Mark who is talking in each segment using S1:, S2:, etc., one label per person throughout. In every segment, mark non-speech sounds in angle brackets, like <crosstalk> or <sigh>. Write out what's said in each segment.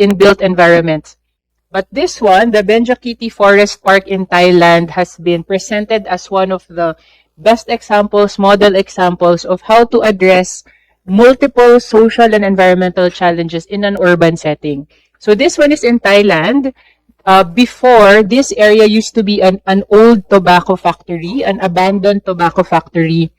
S1: in built environments. But this one, the Benjakiti Forest Park in Thailand, has been presented as one of the best examples, model examples of how to address multiple social and environmental challenges in an urban setting. So this one is in Thailand. Uh, before, this area used to be an, an old tobacco factory, an abandoned tobacco factory.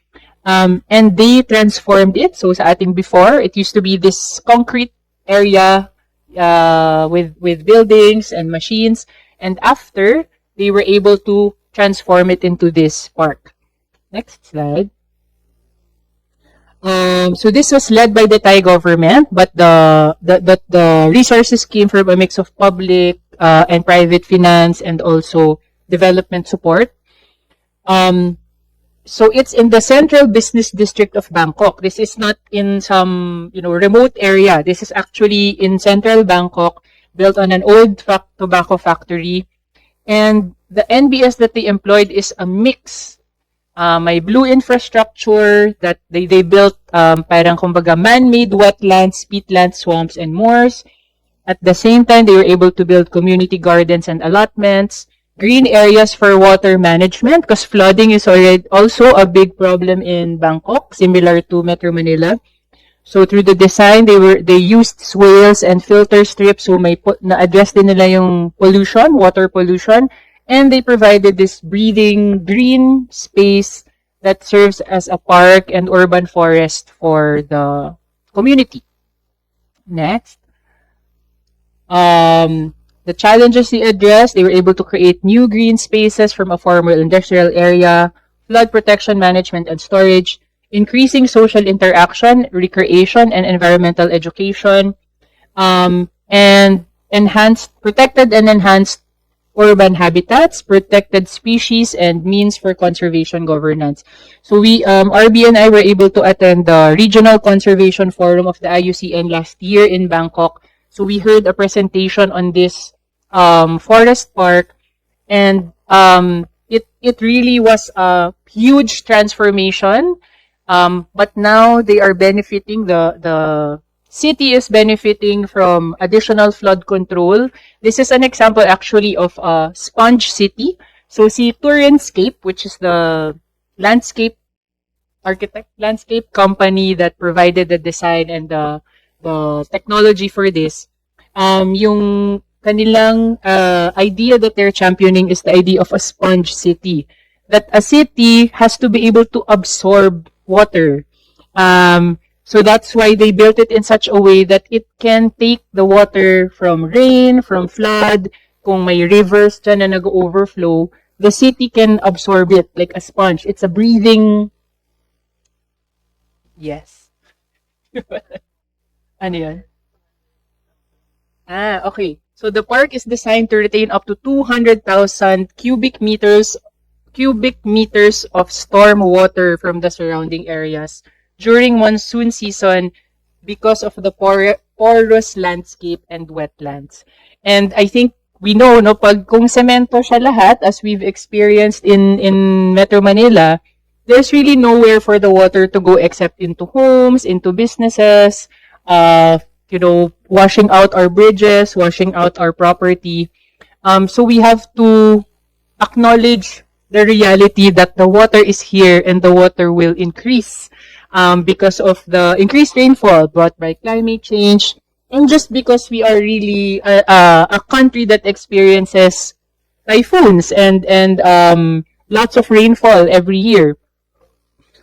S1: Um, and they transformed it. So sa ating before, it used to be this concrete area uh, with with buildings and machines. And after, they were able to transform it into this park. Next slide. Um, so this was led by the Thai government, but the, the, the, the resources came from a mix of public uh, and private finance and also development support. Um, so it's in the central business district of Bangkok. This is not in some, you know, remote area. This is actually in central Bangkok, built on an old tobacco factory. And the NBS that they employed is a mix uh, may blue infrastructure that they, they built um, parang kumbaga man-made wetlands, peatlands, swamps, and moors. At the same time, they were able to build community gardens and allotments, green areas for water management because flooding is already also a big problem in Bangkok, similar to Metro Manila. So through the design, they were they used swales and filter strips so may put na address din nila yung pollution, water pollution and they provided this breathing green space that serves as a park and urban forest for the community. Next. Um, the challenges they addressed, they were able to create new green spaces from a former industrial area, flood protection management and storage, increasing social interaction, recreation, and environmental education, um, and enhanced, protected and enhanced urban habitats, protected species, and means for conservation governance. So we, um, RB and I were able to attend the Regional Conservation Forum of the IUCN last year in Bangkok. So we heard a presentation on this um, forest park, and um, it it really was a huge transformation. Um, but now they are benefiting the the city is benefiting from additional flood control. This is an example actually of a sponge city. So si Turinscape, which is the landscape architect landscape company that provided the design and the the technology for this, um, yung kanilang uh, idea that they're championing is the idea of a sponge city. That a city has to be able to absorb water. Um, So that's why they built it in such a way that it can take the water from rain, from flood, kung may rivers dyan na nag-overflow, the city can absorb it like a sponge. It's a breathing... Yes. <laughs> ano yan? Ah, okay. So the park is designed to retain up to 200,000 cubic meters cubic meters of storm water from the surrounding areas during monsoon season because of the por- porous landscape and wetlands. And I think we know, no, pag kung semento siya lahat, as we've experienced in, in Metro Manila, there's really nowhere for the water to go except into homes, into businesses, uh, you know, washing out our bridges, washing out our property. Um, so we have to acknowledge the reality that the water is here and the water will increase um, because of the increased rainfall brought by climate change, and just because we are really a, a, country that experiences typhoons and and um, lots of rainfall every year.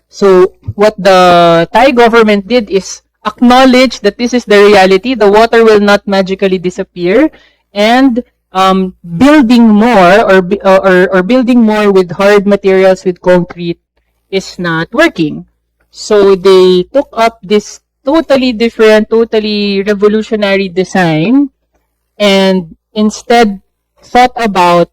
S1: So what the Thai government did is acknowledge that this is the reality. The water will not magically disappear, and um, building more or, or or building more with hard materials with concrete is not working. So they took up this totally different, totally revolutionary design and instead thought about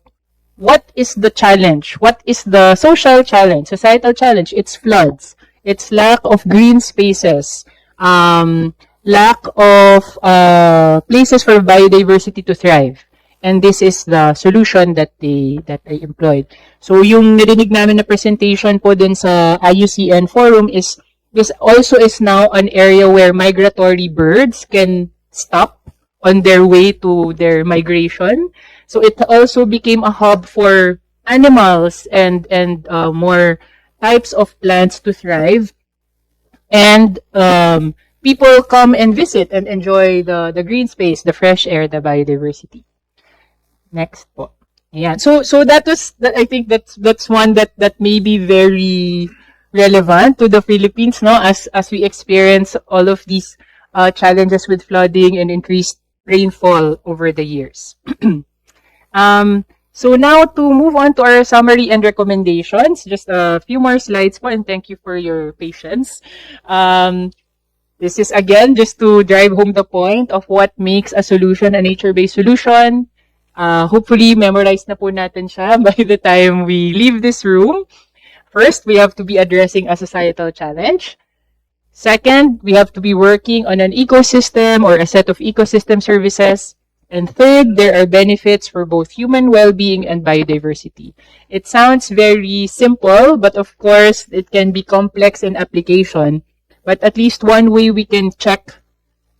S1: what is the challenge? What is the social challenge, societal challenge? It's floods. It's lack of green spaces. Um, lack of uh, places for biodiversity to thrive. And this is the solution that they that they employed. So yung narinig namin na presentation po din sa IUCN forum is this also is now an area where migratory birds can stop on their way to their migration. So it also became a hub for animals and and uh, more types of plants to thrive. And um, people come and visit and enjoy the the green space, the fresh air, the biodiversity. Next po. Ayan. So so that was that I think that's that's one that that may be very relevant to the Philippines no as as we experience all of these uh, challenges with flooding and increased rainfall over the years. <clears throat> um, so now to move on to our summary and recommendations, just a few more slides po and thank you for your patience. Um, this is again just to drive home the point of what makes a solution a nature-based solution. Uh, hopefully, memorize na po natin siya <laughs> by the time we leave this room. First, we have to be addressing a societal challenge. Second, we have to be working on an ecosystem or a set of ecosystem services. And third, there are benefits for both human well-being and biodiversity. It sounds very simple, but of course, it can be complex in application. But at least one way we can check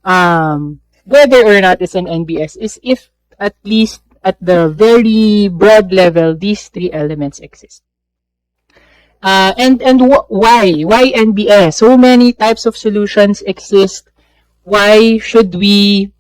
S1: um, whether or not it's an NBS is if at least at the very broad level, these three elements exist. Uh, and and wh- why? Why NBS? So many types of solutions exist. Why should we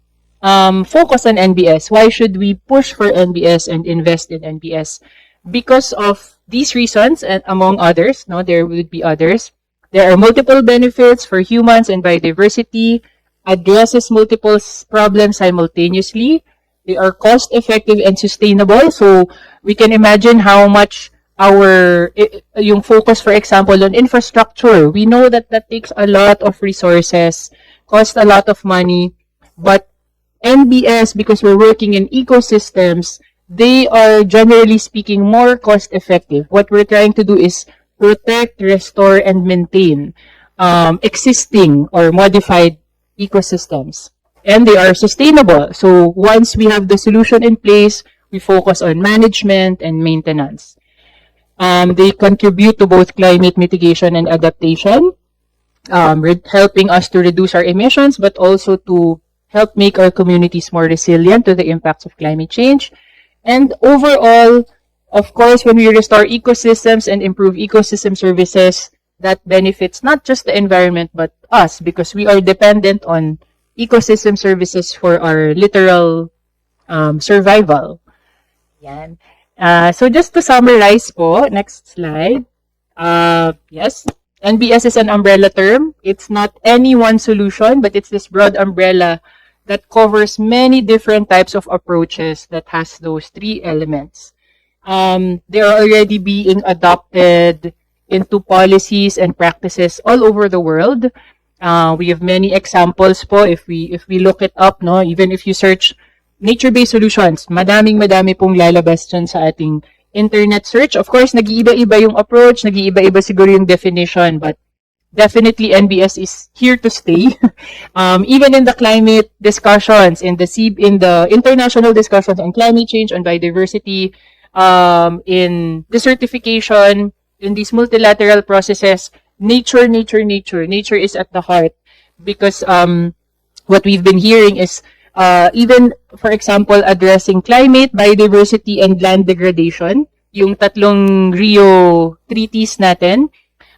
S1: um, focus on NBS? Why should we push for NBS and invest in NBS? Because of these reasons, and among others, no, there would be others. There are multiple benefits for humans and biodiversity. Addresses multiple problems simultaneously. They are cost effective and sustainable. So we can imagine how much our yung focus for example on infrastructure we know that that takes a lot of resources costs a lot of money but NBS because we're working in ecosystems they are generally speaking more cost effective what we're trying to do is protect restore and maintain um, existing or modified ecosystems. And they are sustainable. So once we have the solution in place we focus on management and maintenance. Um, they contribute to both climate mitigation and adaptation, um, helping us to reduce our emissions, but also to help make our communities more resilient to the impacts of climate change. And overall, of course, when we restore ecosystems and improve ecosystem services, that benefits not just the environment, but us, because we are dependent on ecosystem services for our literal um, survival. Yan. Uh, so just to summarize po, next slide. Uh, yes, NBS is an umbrella term. It's not any one solution, but it's this broad umbrella that covers many different types of approaches that has those three elements. Um, they are already being adopted into policies and practices all over the world. Uh, we have many examples po if we if we look it up no even if you search nature-based solutions madaming madami pong lalabas dyan sa ating internet search of course nag-iiba-iba yung approach nag-iiba-iba siguro yung definition but definitely NBS is here to stay <laughs> um, even in the climate discussions in the C- in the international discussions on climate change on biodiversity um, in desertification in these multilateral processes nature, nature, nature. Nature is at the heart because um, what we've been hearing is uh, even, for example, addressing climate, biodiversity, and land degradation, yung tatlong Rio treaties natin,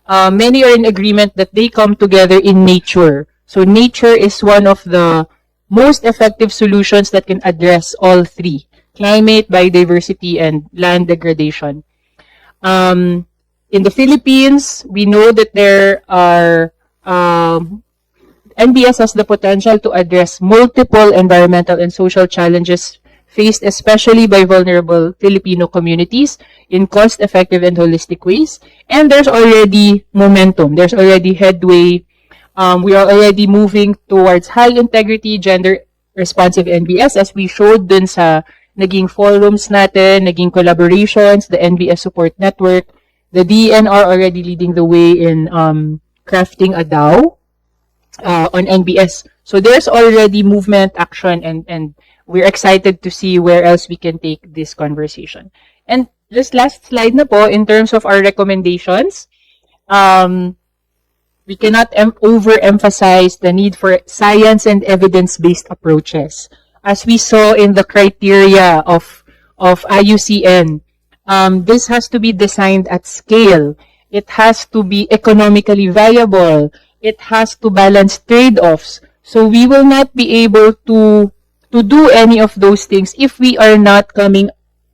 S1: uh, many are in agreement that they come together in nature. So nature is one of the most effective solutions that can address all three, climate, biodiversity, and land degradation. Um, in the Philippines, we know that there are um, NBS has the potential to address multiple environmental and social challenges faced especially by vulnerable Filipino communities in cost-effective and holistic ways. And there's already momentum. There's already headway. Um, we are already moving towards high integrity, gender responsive NBS as we showed dun sa naging forums natin, naging collaborations, the NBS support network, the DNR already leading the way in um, crafting a DAO uh, on NBS. So there's already movement, action, and and we're excited to see where else we can take this conversation. And this last slide na po, in terms of our recommendations, um, we cannot em- overemphasize the need for science and evidence-based approaches. as we saw in the criteria of of IUCN, um, this has to be designed at scale. It has to be economically viable. It has to balance trade-offs. So we will not be able to to do any of those things if we are not coming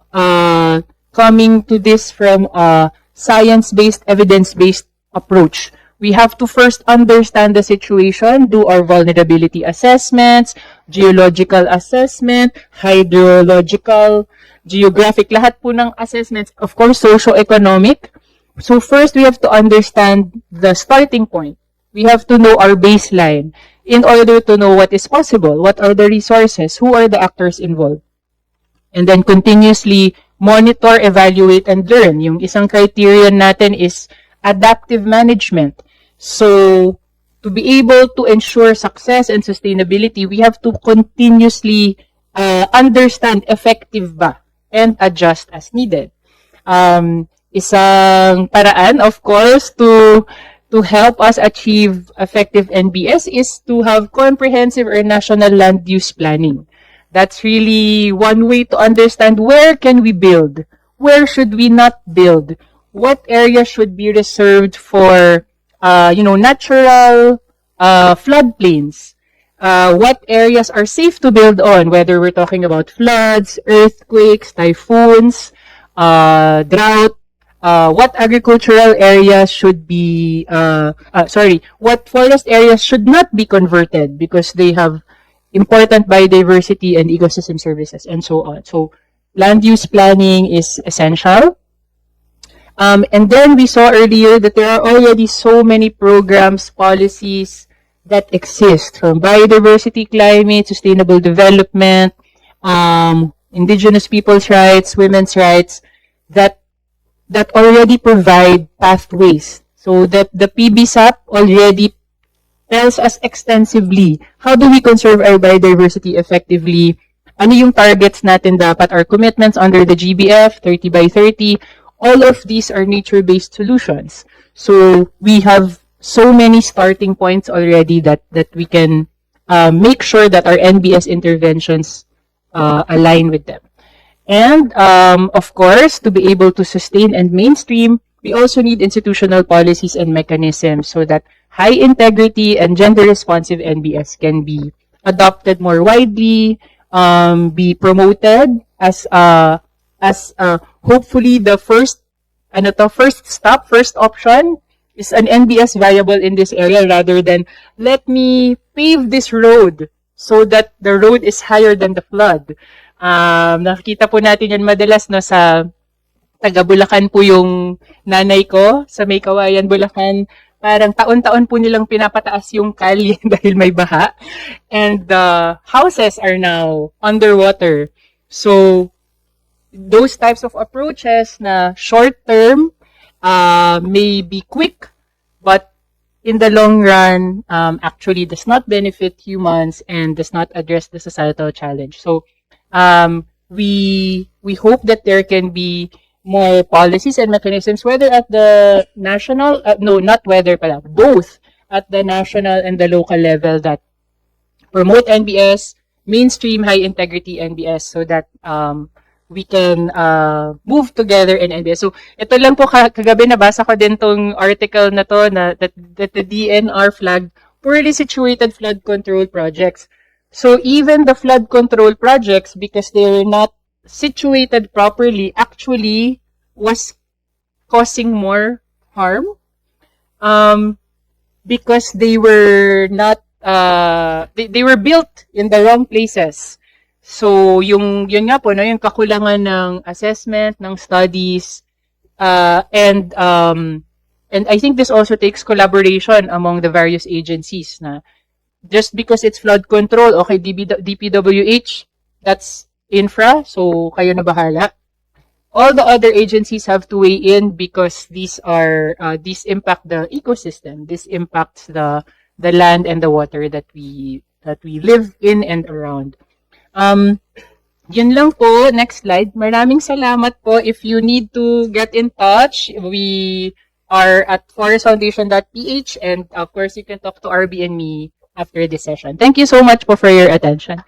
S1: uh, coming to this from a science-based, evidence-based approach. We have to first understand the situation, do our vulnerability assessments, geological assessment, hydrological, geographic, lahat po ng assessments, of course, socio-economic. So first, we have to understand the starting point. We have to know our baseline in order to know what is possible, what are the resources, who are the actors involved. And then continuously monitor, evaluate, and learn. Yung isang criterion natin is adaptive management. So, to be able to ensure success and sustainability, we have to continuously uh, understand effective ba and adjust as needed. Um, isang paraan, of course, to to help us achieve effective NBS is to have comprehensive or national land use planning. That's really one way to understand where can we build, where should we not build, what area should be reserved for, uh, you know, natural uh, floodplains, uh, what areas are safe to build on, whether we're talking about floods, earthquakes, typhoons, uh, drought, uh, what agricultural areas should be, uh, uh, sorry, what forest areas should not be converted because they have important biodiversity and ecosystem services and so on. So land use planning is essential. Um, and then we saw earlier that there are already so many programs, policies that exist from biodiversity, climate, sustainable development, um, indigenous people's rights, women's rights, that that already provide pathways. So the, the PBSAP already tells us extensively how do we conserve our biodiversity effectively, ano yung targets natin dapat, our commitments under the GBF, 30 by 30, all of these are nature-based solutions. So we have so many starting points already that, that we can uh, make sure that our NBS interventions uh, align with them. And um, of course, to be able to sustain and mainstream, we also need institutional policies and mechanisms so that high integrity and gender responsive NBS can be adopted more widely, um, be promoted as uh, as uh, hopefully the first ano to, first stop, first option is an NBS viable in this area rather than let me pave this road so that the road is higher than the flood. Um, nakikita po natin yan madalas no, sa taga Bulacan po yung nanay ko sa May Kawayan, Bulacan parang taon-taon po nilang pinapataas yung kalye <laughs> dahil may baha. And the houses are now underwater. So, those types of approaches na short term uh, may be quick, but in the long run, um, actually does not benefit humans and does not address the societal challenge. So, um, we we hope that there can be more policies and mechanisms, whether at the national, uh, no, not whether pala, both at the national and the local level that promote NBS, mainstream high integrity NBS so that um, we can uh, move together in NBS. So, ito lang po kagabi nabasa ko din tong article na to na that, that the DNR flagged poorly situated flood control projects. So, even the flood control projects, because they're not situated properly actually was causing more harm um, because they were not uh, they, they were built in the wrong places. So, yung, yun nga po, no, yung kakulangan ng assessment, ng studies, uh, and, um, and I think this also takes collaboration among the various agencies na just because it's flood control, okay, DPWH, that's infra, so kayo na bahala. All the other agencies have to weigh in because these are uh, these impact the ecosystem. This impacts the the land and the water that we that we live in and around. Um, yun lang po. Next slide. Maraming salamat po. If you need to get in touch, we are at forestfoundation.ph and of course you can talk to RB and me after this session. Thank you so much po for your attention.